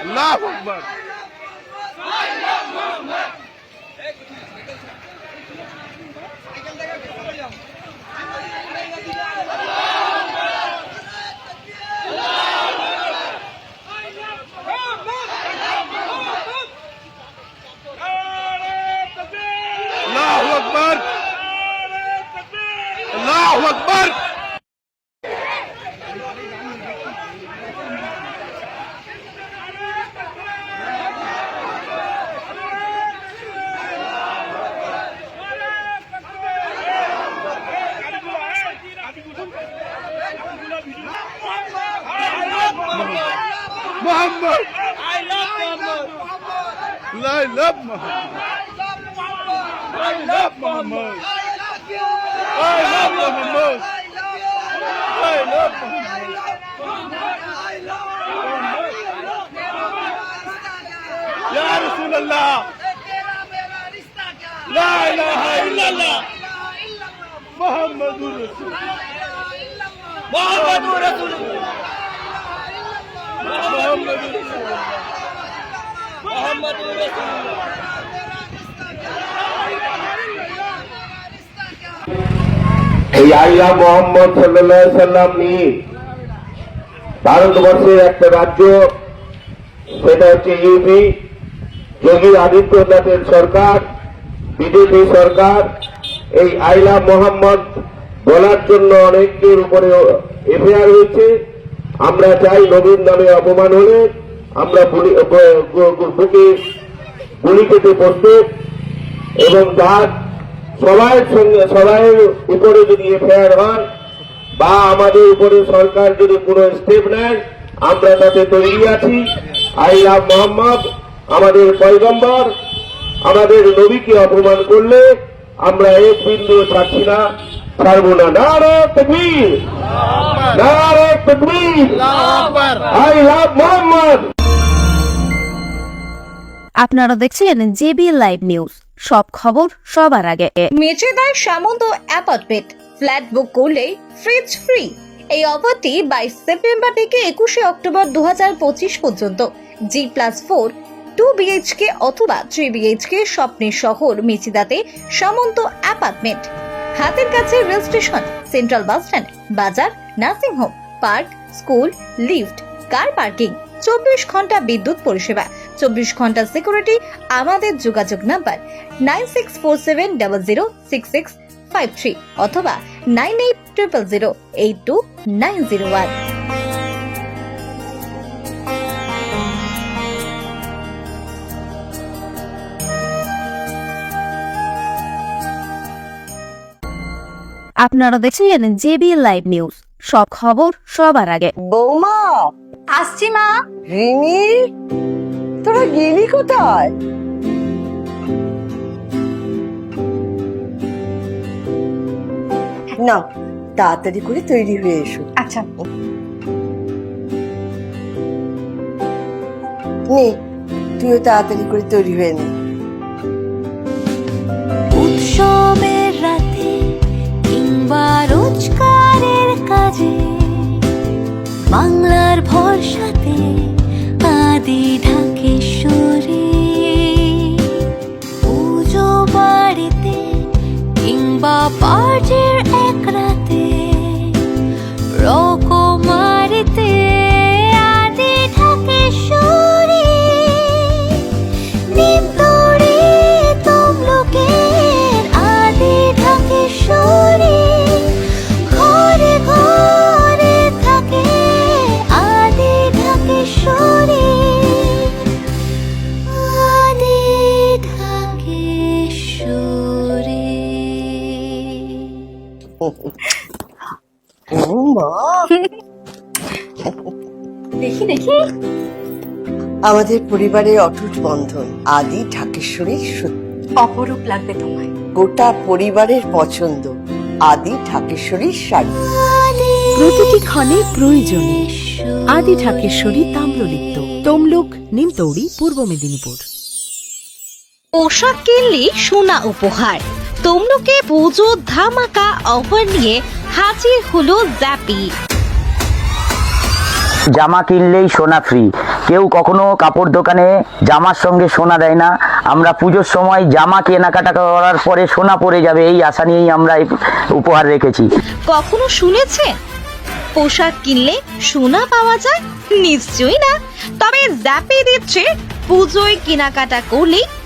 Allah Akbar. Akbar Mohammad I love Muhammad. I love Muhammad I love Muhammad I love Muhammad I love Muhammad Ya Rasulullah La ilaha illallah Muhammadur Rasul Muhammadur Rasulullah. আল্লাহ মোহাম্মদ সাল্লাহ সাল্লাম নিয়ে ভারতবর্ষের একটা রাজ্য, সেটা হচ্ছে UP. যোগী আদিত্যনাথের সরকার, BJP সরকার, এই আইলা মোহাম্মদ বলার জন্য অনেকের উপরে এফআইআর হয়েছে। আমরা চাই নবীন নামে অপমান হলে আমরা বুকে গুলি খেতে প্রস্তুত এবং তার সবাই সবাই উপরে যদি এফআইআর হয়, বা আমাদের উপরে সরকার যদি কোনো স্টেপ নেয়, আমরা তাতে তৈরি আছি। আই লাভ মোহাম্মদ, আমাদের পয়গম্বর, আমাদের নবীকে অপমান করলে আমরা এক বিন্দু ছাড়ছি না, ছাড়বো না। I love Mohammad. আপনারা দেখছেন জেবি লাইভ নিউজ। সব খবর সবার আগে। মেচেদায় সামন্ত অ্যাপার্টমেন্ট। ফ্ল্যাট বুক করলেই ফ্রিজ ফ্রি এই অফারটি বাইশ সেপ্টেম্বর থেকে একুশে অক্টোবর দু হাজার পঁচিশ পর্যন্ত। G plus four two BHK অথবা থ্রি বিএইচকে স্বপ্নের শহর মেচিদাতে সামন্ত অ্যাপার্টমেন্ট। হাতের কাছে rail station, central bus stand, বাজার, nursing home, park, school, lift, car parking, চব্বিশ ঘণ্টা বিদ্যুৎ পরিষেবা। চব্বিশ ঘণ্টা সিকিউরিটি আমাদের যোগাযোগ number nine six four seven double zero six six five three অথবা nine eight triple zero eight two nine zero one. আপনারা দেখছেন জেবি লাইভ নিউজ। সব খবর সবার আগে। বৌমা আসছি মা। রিমি? তোরা গেলি কোথায়? না তাড়াতাড়ি করে তৈরি হয়ে এসো। আচ্ছা। নে তুইও তাড়াতাড়ি করে তৈরি হয়ে নে। উৎসবের রাতে কিংবা রোজগারের কাজে বাংলার ভরসাতে দেখি দেখি। আমাদের পরিবারের অটুট বন্ধন আদি ঢাকেশ্বরী সত্যি অপরূপ লাগবে তোমায়। গোটা পরিবারের পছন্দ আদি ঢাকেশ্বরীর শাড়ি। প্রতিটি ক্ষণে প্রয়োজনে আদি ঢাকেশ্বরী তাম্রলিপ্ত তমলুক নিমতৌড়ি পূর্ব মেদিনীপুর। পোশাক কিনলে সোনা উপহার। তমলুকে পুজো ধামাকা অফার নিয়ে হাজির হলো জ্যাপি। জামা কিনলেই সোনা ফ্রি কেউ কখনো কাপড় দোকানে জামার সঙ্গে সোনা দেয় না। আমরা পুজোর সময় জামা কেনাকাটা করার পরে সোনা পড়ে যাবে এই আশা নিয়েই আমরা এই উপহার রেখেছি। কখনো শুনেছে? পোশাক কিনলে সোনা পাওয়া যায়? নিশ্চয়ই না। তবে জ্যাপে দিচ্ছে পুজোয় কেনাকাটা করলেই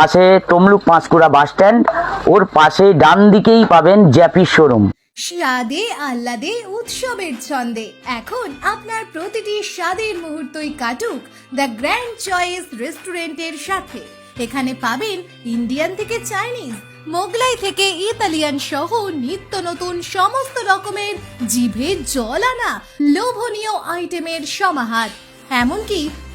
পাশে তমলুক পাঁশকুড়া বাস স্ট্যান্ড, ওর পাশে ডান দিকেই পাবেন জ্যাপি শোরুম। স্বাদে, আহ্লাদে, উৎসবের ছন্দে। এখন আপনার প্রতিটি স্বাদের মুহূর্তই কাটুক দ্য গ্র্যান্ড চয়েস রেস্টুরেন্টের সাথে। এখানে পাবেন ইন্ডিয়ান থেকে চাইনিজ, মোগলাই থেকে ইতালিয়ান সহ নিত্য নতুন সমস্ত রকমের জিভে জল আনা লোভনীয় আইটেমের সমাহার। এমনকি